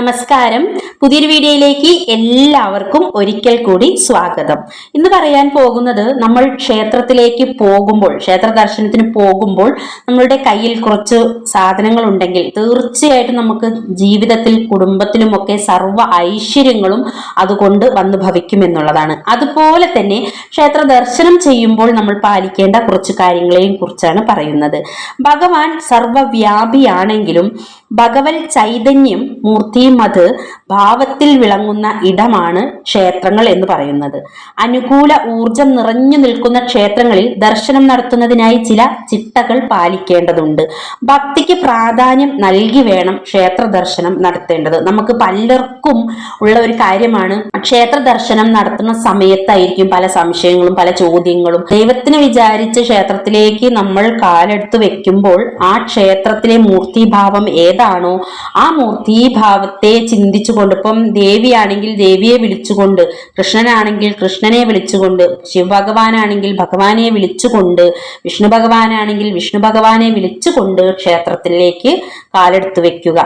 നമസ്കാരം. പുതിയൊരു വീഡിയോയിലേക്ക് എല്ലാവർക്കും ഒരിക്കൽ കൂടി സ്വാഗതം. ഇന്ന് പറയാൻ പോകുന്നത് നമ്മൾ ക്ഷേത്രത്തിലേക്ക് പോകുമ്പോൾ ക്ഷേത്ര ദർശനത്തിന് പോകുമ്പോൾ നമ്മളുടെ കയ്യിൽ കുറച്ച് സാധനങ്ങൾ ഉണ്ടെങ്കിൽ തീർച്ചയായിട്ടും നമുക്ക് ജീവിതത്തിൽ കുടുംബത്തിലുമൊക്കെ സർവ ഐശ്വര്യങ്ങളും അതുകൊണ്ട് വന്നു ഭവിക്കുമെന്നുള്ളതാണ് അതുപോലെ തന്നെ ക്ഷേത്ര ദർശനം ചെയ്യുമ്പോൾ നമ്മൾ പാലിക്കേണ്ട കുറച്ച് കാര്യങ്ങളെയും കുറിച്ചാണ് പറയുന്നത്. ഭഗവാൻ സർവവ്യാപിയാണെങ്കിലും ഭഗവൽ ചൈതന്യം മൂർത്തിയും അത് ഭാവത്തിൽ വിളങ്ങുന്ന ഇടമാണ് ക്ഷേത്രങ്ങൾ എന്ന് പറയുന്നത്. അനുകൂല ഊർജം നിറഞ്ഞു നിൽക്കുന്ന ക്ഷേത്രങ്ങളിൽ ദർശനം നടത്തുന്നതിനായി ചില ചിട്ടകൾ പാലിക്കേണ്ടതുണ്ട്. ഭക്തിക്ക് പ്രാധാന്യം നൽകി വേണം ക്ഷേത്ര ദർശനം നടത്തേണ്ടത്. നമുക്ക് പലർക്കും ഉള്ള ഒരു കാര്യമാണ് ക്ഷേത്ര ദർശനം നടത്തുന്ന സമയത്തായിരിക്കും പല സംശയങ്ങളും പല ചോദ്യങ്ങളും. ദൈവത്തിന് വിചാരിച്ച് ക്ഷേത്രത്തിലേക്ക് നമ്മൾ കാലെടുത്ത് വെക്കുമ്പോൾ ആ ക്ഷേത്രത്തിലെ മൂർത്തിഭാവം ഏതാണോ ആ മൂർത്തിഭാവത്തെ ചിന്തിച്ചുകൊണ്ട് ഇപ്പം ദേവിയാണെങ്കിൽ ദേവിയെ വിളിച്ചുകൊണ്ട് കൃഷ്ണനാണെങ്കിൽ കൃഷ്ണനെ വിളിച്ചുകൊണ്ട് ശിവഭഗവാനാണെങ്കിൽ ഭഗവാനെ വിളിച്ചുകൊണ്ട് വിഷ്ണു ഭഗവാനാണെങ്കിൽ വിഷ്ണു ഭഗവാനെ വിളിച്ചുകൊണ്ട് ക്ഷേത്രത്തിലേക്ക് കാലെടുത്ത് വെക്കുക.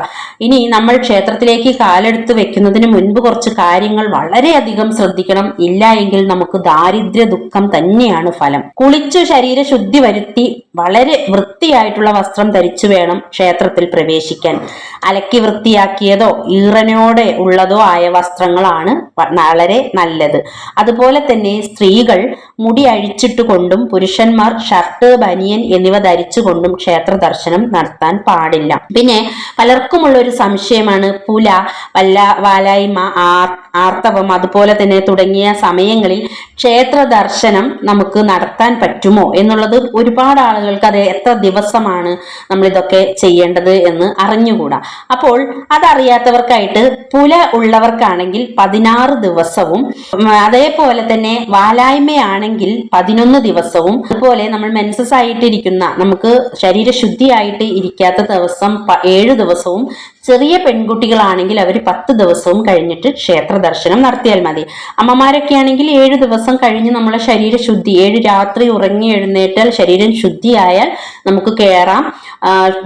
ഇനി നമ്മൾ ക്ഷേത്രത്തിലേക്ക് കാലെടുത്ത് വെക്കുന്നതിന് മുൻപ് കുറച്ച് കാര്യങ്ങൾ വളരെയധികം ശ്രദ്ധിക്കണം. ഇല്ല എങ്കിൽ നമുക്ക് ദാരിദ്ര്യ ദുഃഖം തന്നെയാണ് ഫലം. കുളിച്ചു ശരീരശുദ്ധി വരുത്തി വളരെ വൃത്തിയായിട്ടുള്ള വസ്ത്രം ധരിച്ചു വേണം ക്ഷേത്രത്തിൽ പ്രവേശിക്കാൻ. അലക്കി വൃത്തിയാക്കിയതോ ഈറനോടെ ഉള്ളതോ ആയ വസ്ത്രങ്ങളാണ് വളരെ നല്ലത്. അതുപോലെ തന്നെ സ്ത്രീകൾ മുടി അഴിച്ചിട്ടുകൊണ്ടും പുരുഷന്മാർ ഷർട്ട് ബനിയൻ എന്നിവ ധരിച്ചുകൊണ്ടും ക്ഷേത്ര ദർശനം നടത്താൻ പാടില്ല. പിന്നെ പലർക്കുമുള്ള ഒരു സംശയമാണ് പുല വല്ല വാലായ്മ ആർ ആർത്തവം അതുപോലെ തന്നെ തുടങ്ങിയ സമയങ്ങളിൽ ക്ഷേത്ര ദർശനം നമുക്ക് നടത്താൻ പറ്റുമോ എന്നുള്ളത് ഒരുപാട് ആളുകൾക്ക് അത് എത്ര ദിവസമാണ് നമ്മൾ ഇതൊക്കെ ചെയ്യേണ്ടത് എന്ന് അറിഞ്ഞുകൂടാ. അപ്പോൾ അതറിയാത്തവർക്കായിട്ട് പുല ഉള്ളവർക്കാണെങ്കിൽ പതിനാറ് ദിവസവും അതേപോലെ തന്നെ വാലായ്മയാണെങ്കിൽ പതിനൊന്ന് ദിവസവും അതുപോലെ നമ്മൾ മെൻസസ് ആയിട്ടിരിക്കുന്ന നമുക്ക് ശരീരശുദ്ധിയായിട്ട് ഇരിക്കാത്ത ദിവസം ഏഴ് ദിവസവും ചെറിയ പെൺകുട്ടികളാണെങ്കിൽ അവർ പത്ത് ദിവസവും കഴിഞ്ഞിട്ട് ക്ഷേത്ര ദർശനം നടത്തിയാൽ മതി. അമ്മമാരൊക്കെ ആണെങ്കിൽ ഏഴ് ദിവസം കഴിഞ്ഞ് നമ്മളെ ശരീരശുദ്ധി ഏഴ് രാത്രി ഉറങ്ങി എഴുന്നേറ്റാൽ ശരീരം ശുദ്ധിയായാൽ നമുക്ക് കയറാം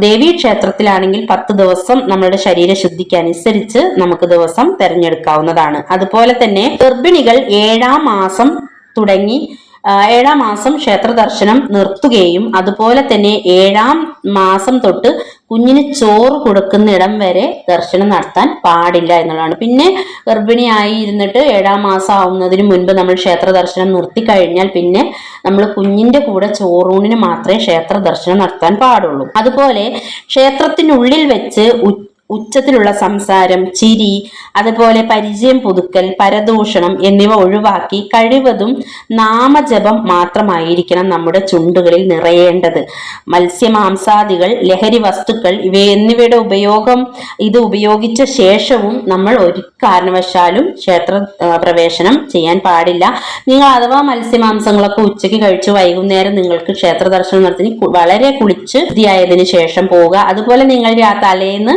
ദേവി ക്ഷേത്രത്തിലാണെങ്കിൽ പത്ത് ദിവസം നമ്മുടെ ശരീരശുദ്ധിക്ക് അനുസരിച്ച് നമുക്ക് ദിവസം തിരഞ്ഞെടുക്കാവുന്നതാണ്. അതുപോലെ തന്നെ ഗർഭിണികൾ ഏഴാം മാസം തുടങ്ങി ഏഴാം മാസം ക്ഷേത്ര ദർശനം നിർത്തുകയും അതുപോലെ തന്നെ ഏഴാം മാസം തൊട്ട് കുഞ്ഞിന് ചോറ് കൊടുക്കുന്നിടം വരെ ദർശനം നടത്താൻ പാടില്ല എന്നുള്ളതാണ്. പിന്നെ ഗർഭിണിയായി ഇരുന്നിട്ട് ഏഴാം മാസം ആവുന്നതിന് മുൻപ് നമ്മൾ ക്ഷേത്ര ദർശനം നിർത്തി കഴിഞ്ഞാൽ പിന്നെ നമ്മൾ കുഞ്ഞിന്റെ കൂടെ ചോറൂണിന് മാത്രമേ ക്ഷേത്ര ദർശനം നടത്താൻ പാടുള്ളൂ. അതുപോലെ ക്ഷേത്രത്തിനുള്ളിൽ വെച്ച് ഉച്ചത്തിലുള്ള സംസാരം ചിരി അതുപോലെ പരിചയം പുതുക്കൽ പരദൂഷണം എന്നിവ ഒഴിവാക്കി കഴിവതും നാമജപം മാത്രമായിരിക്കണം നമ്മുടെ ചുണ്ടുകളിൽ നിറയേണ്ടത്. മത്സ്യമാംസാദികൾ ലഹരി വസ്തുക്കൾ ഇവ എന്നിവയുടെ ഉപയോഗം ഇത് ഉപയോഗിച്ച ശേഷവും നമ്മൾ ഒരു കാരണവശാലും ക്ഷേത്ര പ്രവേശനം ചെയ്യാൻ പാടില്ല. നിങ്ങൾ അഥവാ മത്സ്യമാംസങ്ങളൊക്കെ ഉച്ചയ്ക്ക് കഴിച്ച് വൈകുന്നേരം നിങ്ങൾക്ക് ക്ഷേത്ര ദർശനം നടത്തി വളരെ കുളിച്ച് ശുദ്ധിയായതിനു ശേഷം പോവുക. അതുപോലെ നിങ്ങൾ തലേന്ന്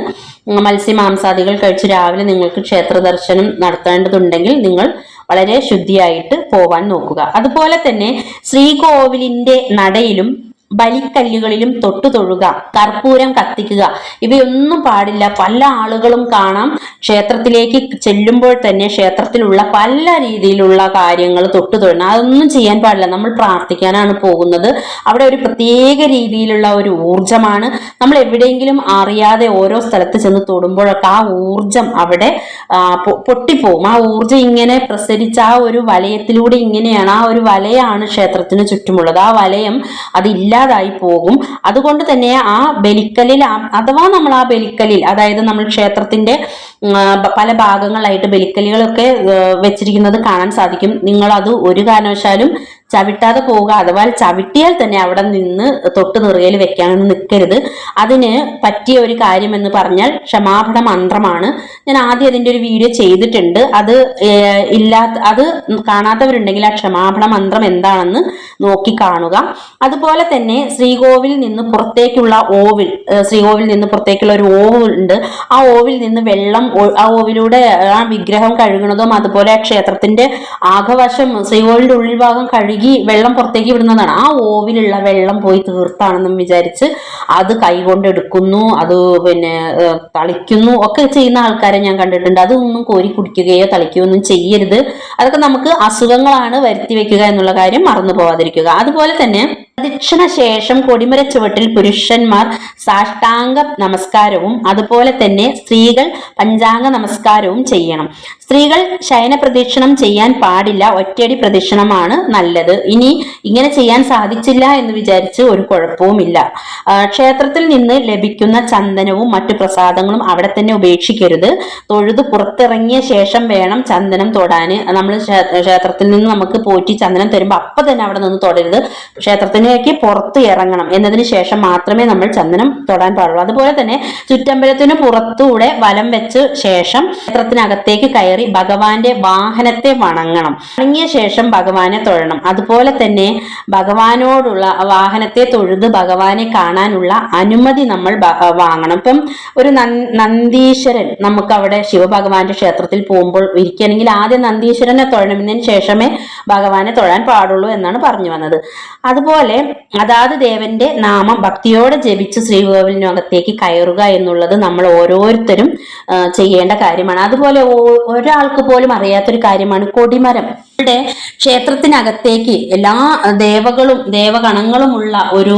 മത്സ്യമാംസാദികൾ കഴിച്ച് രാവിലെ നിങ്ങൾക്ക് ക്ഷേത്ര ദർശനം നടത്തേണ്ടതുണ്ടെങ്കിൽ നിങ്ങൾ വളരെ ശുദ്ധിയായിട്ട് പോവാൻ നോക്കുക. അതുപോലെ തന്നെ ശ്രീകോവിലിന്റെ നടയിലും ബലിക്കല്ലുകളിലും തൊട്ടു തൊഴുക കർപ്പൂരം കത്തിക്കുക. ഇവയൊന്നും പാടില്ല. പല ആളുകളും കാണാം ക്ഷേത്രത്തിലേക്ക് ചെല്ലുമ്പോൾ തന്നെ ക്ഷേത്രത്തിലുള്ള പല രീതിയിലുള്ള കാര്യങ്ങൾ തൊട്ടു അതൊന്നും ചെയ്യാൻ പാടില്ല. നമ്മൾ പ്രാർത്ഥിക്കാനാണ് പോകുന്നത്. അവിടെ ഒരു പ്രത്യേക രീതിയിലുള്ള ഒരു ഊർജമാണ് നമ്മൾ എവിടെയെങ്കിലും അറിയാതെ ഓരോ സ്ഥലത്ത് ചെന്ന് തൊടുമ്പോഴൊക്കെ ആ ഊർജം അവിടെ പൊട്ടിപ്പോവും. ആ ഊർജം ഇങ്ങനെ പ്രസരിച്ച ആ ഒരു വലയത്തിലൂടെ ഇങ്ങനെയാണ് ആ ഒരു വലയാണ് ക്ഷേത്രത്തിന് ചുറ്റുമുള്ളത്. ആ വലയം അത് ഇല്ലാതായി പോകും. അതുകൊണ്ട് തന്നെ ആ ബലിക്കലിൽ അഥവാ നമ്മൾ ആ ബലിക്കലിൽ അതായത് നമ്മൾ ക്ഷേത്രത്തിന്റെ പല ഭാഗങ്ങളായിട്ട് ബലിക്കലികളൊക്കെ വെച്ചിരിക്കുന്നത് കാണാൻ സാധിക്കും. നിങ്ങൾ അത് ഒരു കാരണവശാലും ചവിട്ടാതെ പോവുക അഥവാ ചവിട്ടിയാൽ തന്നെ അവിടെ നിന്ന് തൊട്ട് നിറയിൽ വെക്കാനൊന്നും നിൽക്കരുത്. അതിന് പറ്റിയ ഒരു കാര്യം എന്ന് പറഞ്ഞാൽ ക്ഷമാപണ മന്ത്രമാണ്. ഞാൻ ആദ്യം അതിന്റെ ഒരു വീഡിയോ ചെയ്തിട്ടുണ്ട്. അത് ഇല്ലാത്ത അത് കാണാത്തവരുണ്ടെങ്കിൽ ആ ക്ഷമാപണ മന്ത്രം എന്താണെന്ന് നോക്കി കാണുക. അതുപോലെ തന്നെ ശ്രീകോവിൽ നിന്ന് പുറത്തേക്കുള്ള ഓവിൽ ശ്രീകോവിൽ നിന്ന് പുറത്തേക്കുള്ള ഒരു ഓവ് ഉണ്ട് ആ ഓവിൽ നിന്ന് വെള്ളം ആ ഓവിലൂടെ ആ വിഗ്രഹം കഴുകുന്നതും അതുപോലെ ക്ഷേത്രത്തിന്റെ ആഘവശം ശ്രീകോവിലിന്റെ ഭാഗം കഴുകി വെള്ളം പുറത്തേക്ക് വിടുന്നതാണ്. ആ ഓവിലുള്ള വെള്ളം പോയി തീർത്താണെന്നും വിചാരിച്ച് അത് കൈകൊണ്ട് എടുക്കുന്നു അത് പിന്നെ തളിക്കുന്നു ഒക്കെ ചെയ്യുന്ന ആൾക്കാരെ ഞാൻ കണ്ടിട്ടുണ്ട്. അതൊന്നും കോരി കുടിക്കുകയോ തളിക്കുകയോ ഒന്നും ചെയ്യരുത്. അതൊക്കെ നമുക്ക് അസുഖങ്ങളാണ് വരുത്തി വെക്കുക എന്നുള്ള കാര്യം മറന്നു പോവാതിരിക്കുക. അതുപോലെ തന്നെ പ്രദക്ഷിണ ശേഷം കൊടിമര ചുവട്ടിൽ പുരുഷന്മാർ സാഷ്ടാംഗ നമസ്കാരവും അതുപോലെ തന്നെ സ്ത്രീകൾ പഞ്ചാംഗ നമസ്കാരവും ചെയ്യണം. സ്ത്രീകൾ ശയന പ്രദക്ഷിണം ചെയ്യാൻ പാടില്ല ഒറ്റയടി പ്രദക്ഷിണമാണ് നല്ലത്. ഇനി ഇങ്ങനെ ചെയ്യാൻ സാധിച്ചില്ല എന്ന് വിചാരിച്ച് ഒരു കുഴപ്പവുമില്ല ക്ഷേത്രത്തിൽ നിന്ന് ലഭിക്കുന്ന ചന്ദനവും മറ്റു പ്രസാദങ്ങളും അവിടെ തന്നെ ഉപേക്ഷിക്കരുത്. തൊഴുത് പുറത്തിറങ്ങിയ ശേഷം വേണം ചന്ദനം തൊടാൻ നമ്മൾ ക്ഷേത്രത്തിൽ നിന്ന് നമുക്ക് പോറ്റി ചന്ദനം തരുമ്പോൾ അപ്പൊ തന്നെ അവിടെ നിന്ന് തൊടരുത്. ക്ഷേത്രത്തിലേക്ക് പുറത്ത് ഇറങ്ങണം. എന്നതിന് ശേഷം മാത്രമേ നമ്മൾ ചന്ദനം തൊടാൻ പാടുള്ളൂ. അതുപോലെ തന്നെ ചുറ്റമ്പലത്തിന് പുറത്തൂടെ വലം വെച്ച് ശേഷം ക്ഷേത്രത്തിനകത്തേക്ക് കയറി ഭഗവാന്റെ വാഹനത്തെ വണങ്ങണം. വണങ്ങിയ ശേഷം ഭഗവാനെ തൊഴണം. അതുപോലെ തന്നെ ഭഗവാനോടുള്ള വാഹനത്തെ തൊഴുത് ഭഗവാനെ കാണാനുള്ള അനുമതി നമ്മൾ വാങ്ങണം. ഇപ്പം ഒരു നന്ദീശ്വരൻ നമുക്ക് അവിടെ ശിവഭഗവാന്റെ ക്ഷേത്രത്തിൽ പോകുമ്പോൾ ഇരിക്കുകയാണെങ്കിൽ ആദ്യം നന്ദീശ്വരനെ തൊഴണമെന്നതിന് ശേഷമേ ഭഗവാനെ തൊഴാൻ പാടുള്ളൂ എന്നാണ് പറഞ്ഞു വന്നത്. അതുപോലെ അതാത് ദേവന്റെ നാമം ഭക്തിയോടെ ജപിച്ച് ശ്രീകോവിലിനകത്തേക്ക് കയറുക എന്നുള്ളത് നമ്മൾ ഓരോരുത്തരും ചെയ്യേണ്ട കാര്യമാണ്. അതുപോലെ ഓ- ഒരാൾക്ക് പോലും അറിയാത്തൊരു കാര്യമാണ് കൊടിമരം. ഇവിടെ ക്ഷേത്രത്തിനകത്തേക്ക് എല്ലാ ദേവകളും ദേവഗണങ്ങളും ഉള്ള ഒരു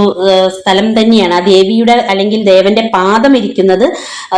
സ്ഥലം തന്നെയാണ്. ആ ദേവിയുടെ അല്ലെങ്കിൽ ദേവന്റെ പാദം ഇരിക്കുന്നത്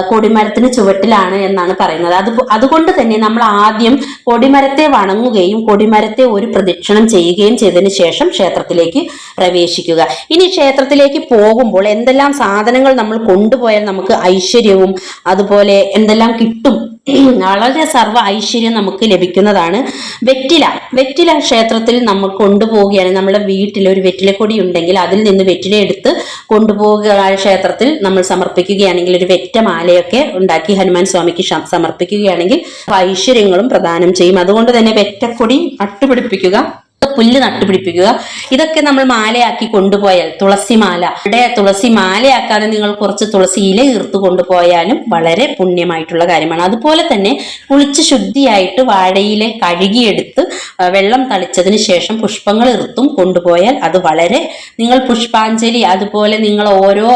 കൊടിമരത്തിന് ചുവട്ടിലാണ് എന്നാണ് പറയുന്നത്. അത് അതുകൊണ്ട് തന്നെ നമ്മൾ ആദ്യം കൊടിമരത്തെ വണങ്ങുകയും കൊടിമരത്തെ ഒരു പ്രദക്ഷിണം ചെയ്യുകയും ചെയ്തതിന് ശേഷം ക്ഷേത്രത്തിലേക്ക് പ്രവേശിക്കുക. ഇനി ക്ഷേത്രത്തിലേക്ക് പോകുമ്പോൾ എന്തെല്ലാം സാധനങ്ങൾ നമ്മൾ കൊണ്ടുപോയാൽ നമുക്ക് ഐശ്വര്യവും അതുപോലെ എന്തെല്ലാം കിട്ടും വളരെ സർവ ഐശ്വര്യം നമുക്ക് ലഭിക്കുന്നതാണ്. വെറ്റില. വെറ്റില ക്ഷേത്രത്തിൽ നമ്മൾ കൊണ്ടുപോവുകയാണ്. നമ്മുടെ വീട്ടിൽ ഒരു വെറ്റിലക്കൊടി ഉണ്ടെങ്കിൽ അതിൽ നിന്ന് വെറ്റില എടുത്ത് കൊണ്ടുപോവുക ക്ഷേത്രത്തിൽ നമ്മൾ സമർപ്പിക്കുകയാണെങ്കിൽ ഒരു വെറ്റ മാലയൊക്കെ ഉണ്ടാക്കി ഹനുമാൻ സ്വാമിക്ക് സമർപ്പിക്കുകയാണെങ്കിൽ ഐശ്വര്യങ്ങളും പ്രദാനം ചെയ്യും. അതുകൊണ്ട് തന്നെ വെറ്റക്കൊടി നട്ടുപിടിപ്പിക്കുക പുല്ല് നട്ടുപിടിപ്പിക്കുക. ഇതൊക്കെ നമ്മൾ മാലയാക്കി കൊണ്ടുപോയാൽ തുളസി മാല. ഇവിടെ തുളസി മാലയാക്കാതെ നിങ്ങൾ കുറച്ച് തുളസി ഇല ഈർത്ത് കൊണ്ടുപോയാലും വളരെ പുണ്യമായിട്ടുള്ള കാര്യമാണ്. അതുപോലെ തന്നെ കുളിച്ച് ശുദ്ധിയായിട്ട് വാഴയിലെ കഴുകിയെടുത്ത് വെള്ളം തളിച്ചതിന് ശേഷം പുഷ്പങ്ങൾ ഇറുത്തും കൊണ്ടുപോയാൽ അത് വളരെ നിങ്ങൾ പുഷ്പാഞ്ജലി അതുപോലെ നിങ്ങൾ ഓരോ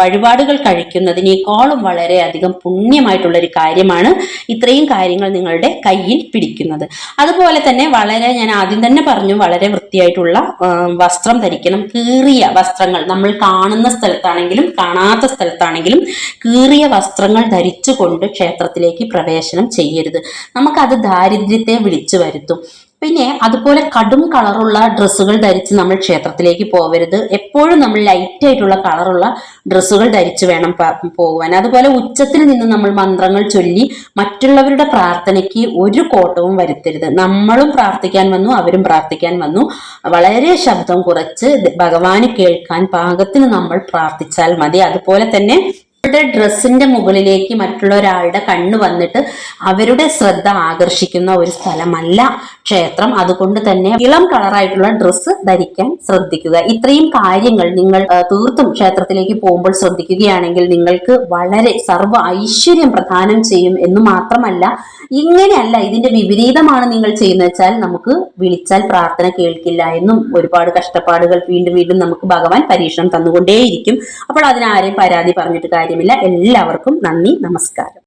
വഴിപാടുകൾ കഴിക്കുന്നതിനേക്കാളും വളരെ അധികം പുണ്യമായിട്ടുള്ള ഒരു കാര്യമാണ് ഇത്രയും കാര്യങ്ങൾ നിങ്ങളുടെ കയ്യിൽ പിടിക്കുന്നത്. അതുപോലെ തന്നെ വളരെ ഞാൻ ആദ്യം തന്നെ പറഞ്ഞു വളരെ വൃത്തിയായിട്ടുള്ള വസ്ത്രം ധരിക്കണം. കീറിയ വസ്ത്രങ്ങൾ നമ്മൾ കാണുന്ന സ്ഥലത്താണെങ്കിലും കാണാത്ത സ്ഥലത്താണെങ്കിലും കീറിയ വസ്ത്രങ്ങൾ ധരിച്ചുകൊണ്ട് ക്ഷേത്രത്തിലേക്ക് പ്രവേശനം ചെയ്യരുത്. നമുക്കത് ദാരിദ്ര്യത്തെ വിളിച്ചു വരുത്തും. പിന്നെ അതുപോലെ കടും കളറുള്ള ഡ്രസ്സുകൾ ധരിച്ച് നമ്മൾ ക്ഷേത്രത്തിലേക്ക് പോകരുത് എപ്പോഴും നമ്മൾ ലൈറ്റ് ആയിട്ടുള്ള കളറുള്ള ഡ്രസ്സുകൾ ധരിച്ച് വേണം പോകുവാൻ അതുപോലെ ഉച്ചത്തിൽ നിന്ന് നമ്മൾ മന്ത്രങ്ങൾ ചൊല്ലി മറ്റുള്ളവരുടെ പ്രാർത്ഥനയ്ക്ക് ഒരു കോട്ടവും വരുത്തരുത്. നമ്മളും പ്രാർത്ഥിക്കാൻ വന്നു അവരും പ്രാർത്ഥിക്കാൻ വന്നു. വളരെ ശബ്ദം കുറച്ച് ഭഗവാന് കേൾക്കാൻ പാകത്തിന് നമ്മൾ പ്രാർത്ഥിച്ചാൽ മതി. അതുപോലെ തന്നെ അവരുടെ ഡ്രസ്സിന്റെ മുകളിലേക്ക് മറ്റുള്ള ഒരാളുടെ കണ്ണ് വന്നിട്ട് അവരുടെ ശ്രദ്ധ ആകർഷിക്കുന്ന ഒരു സ്ഥലമല്ല ക്ഷേത്രം. അതുകൊണ്ട് തന്നെ ഇളം കളറായിട്ടുള്ള ഡ്രസ്സ് ധരിക്കാൻ ശ്രദ്ധിക്കുക. ഇത്രയും കാര്യങ്ങൾ നിങ്ങൾ തീർത്തും ക്ഷേത്രത്തിലേക്ക് പോകുമ്പോൾ ശ്രദ്ധിക്കുകയാണെങ്കിൽ നിങ്ങൾക്ക് വളരെ സർവ ഐശ്വര്യം പ്രദാനം ചെയ്യും എന്ന് മാത്രമല്ല ഇങ്ങനെയല്ല ഇതിന്റെ വിപരീതമാണ് നിങ്ങൾ ചെയ്യുന്നത് വെച്ചാൽ നമുക്ക് വിളിച്ചാൽ പ്രാർത്ഥന കേൾക്കില്ല എന്നും ഒരുപാട് കഷ്ടപ്പാടുകൾ വീണ്ടും വീണ്ടും നമുക്ക് ഭഗവാൻ പരീക്ഷണം തന്നുകൊണ്ടേയിരിക്കും. അപ്പോൾ അതിനാരെയും പരാതി പറഞ്ഞിട്ട് കാര്യമില്ല എല്ലാവർക്കും നന്ദി നമസ്കാരം.